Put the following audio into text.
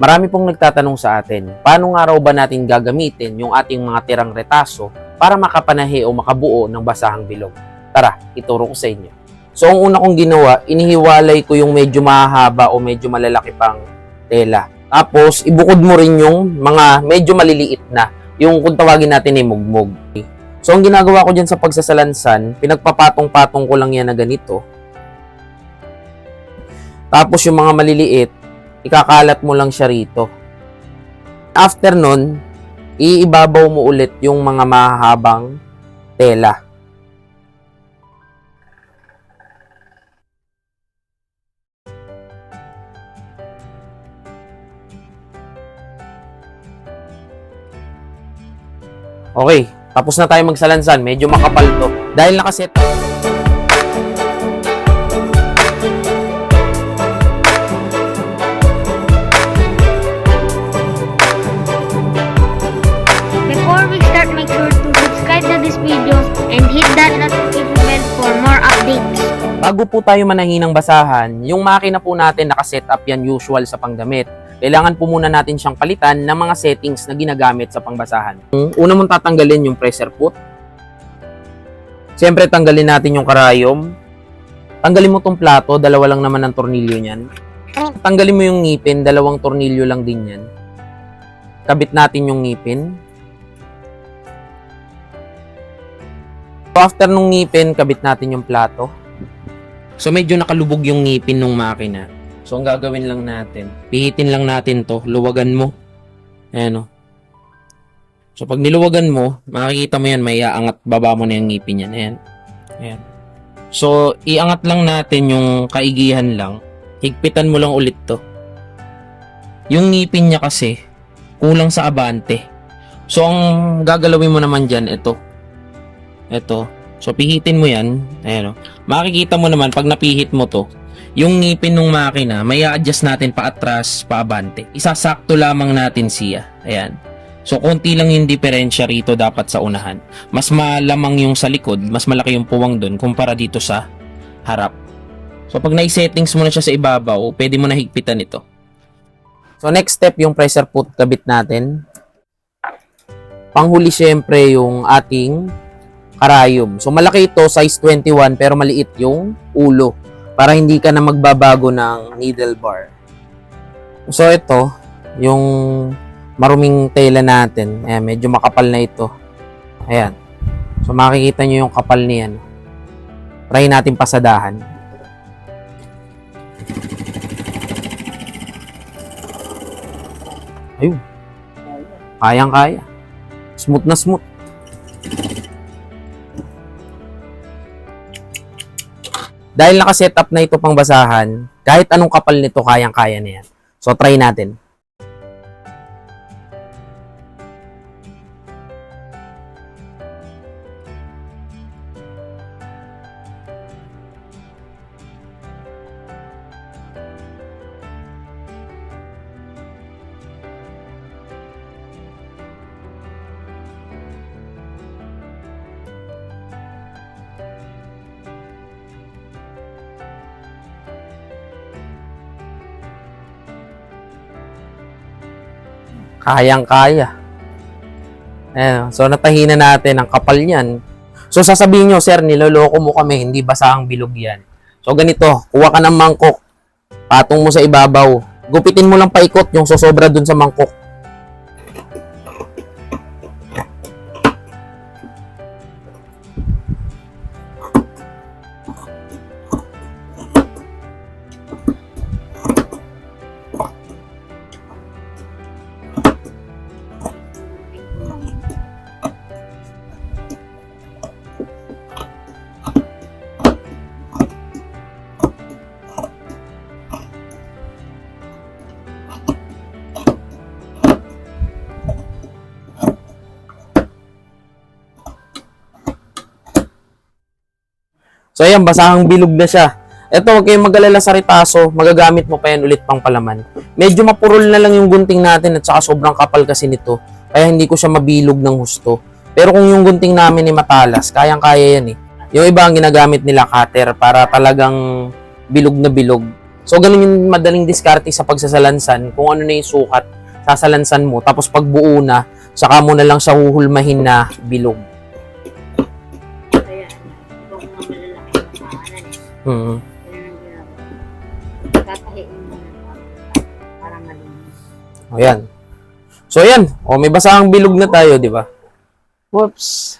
Marami pong nagtatanong sa atin, paano nga raw ba natin gagamitin yung ating mga tirang retaso para makapanahi o makabuo ng basahang bilog? Tara, ituro ko sa inyo. So, ang una kong ginawa, inihiwalay ko yung medyo mahahaba o medyo malalaki pang tela. Tapos, ibukod mo rin yung mga medyo maliliit na, yung kung tawagin natin ay mugmug. So, ang ginagawa ko dyan sa pagsasalansan, pinagpapatong-patong ko lang yan na ganito. Tapos, yung mga maliliit, ikakalat mo lang siya rito. After nun, iibabaw mo ulit yung mga mahahabang tela. Okay, tapos na tayo magsalansan. Medyo makapal to. Dahil nakaset Bago po tayo manahi ng basahan, yung makina po natin nakaset up yan usual sa pangdamit. Kailangan po muna natin siyang palitan ng mga settings na ginagamit sa pangbasahan. Una mong tatanggalin yung pressure foot. Siyempre, tanggalin natin yung karayom. Tanggalin mo tong plato, dalawa lang naman ang tornilyo niyan. Tanggalin mo yung ngipin, dalawang tornilyo lang din yan. Kabit natin yung ngipin. So, after nung ngipin, kabit natin yung plato. So medyo nakalubog yung ngipin ng makina. So ang gagawin lang natin, pihitin lang natin to, luwagan mo. Ayan o. So pag niluwagan mo, makikita mo yan, may aangat baba mo na yung ngipin yan. Ayan. Ayan. So iangat lang natin yung kaigihan lang. Higpitan mo lang ulit to. Yung ngipin niya kasi, kulang sa abante. So ang gagalawin mo naman dyan, ito. Ito. So pihitin mo yan. Ayan o makikita mo naman pag napihit mo to, yung ngipin ng makina, may adjust natin pa atras, pa abante. Isasakto lamang natin siya. Ayan. So, konti lang yung diferensya rito dapat sa unahan. Mas malamang yung sa likod, mas malaki yung puwang doon kumpara dito sa harap. So, pag nai-settings mo na siya sa ibabaw, pwede mo na higpitan ito. So, next step yung pressure foot kabit natin. Panghuli syempre yung ating karayom. So malaki ito, size 21, pero maliit yung ulo para hindi ka na magbabago ng needle bar. So ito, yung maruming tela natin, ayan, medyo makapal na ito. Ayan. So makikita nyo yung kapal niyan. Try natin pasadahan. Ayun. Kayang-kaya. Smooth na smooth. Dahil nakaset up na ito pang basahan, kahit anong kapal nito, kayang-kaya na yan. So, try natin. Kayang-kaya. Ayan, so natahinan natin ang kapal niyan. So sasabihin nyo, sir, niloloko mo kami, hindi basahang bilog yan. So ganito, kuha ka ng mangkok, patong mo sa ibabaw, gupitin mo lang paikot yung sosobra dun sa mangkok. So ayan, basahang bilog na siya. Ito, huwag kayong mag-alala sa ritaso, magagamit mo pa yan ulit pang palaman. Medyo mapurol na lang yung gunting natin at saka sobrang kapal kasi nito, kaya hindi ko siya mabilog ng husto. Pero kung yung gunting namin ay matalas, kayang-kaya yan eh. Yung iba ang ginagamit nila cutter para talagang bilog na bilog. So, ganun yung madaling diskarte sa pagsasalansan. Kung ano na yung sukat, sasalansan mo. Tapos pag buo na, saka mo na lang siya huhulmahin na bilog. Ginagawa. Tatahiin mo na para malinis. O yan. So, yan. O, may basahang bilog na tayo, di ba? Whoops.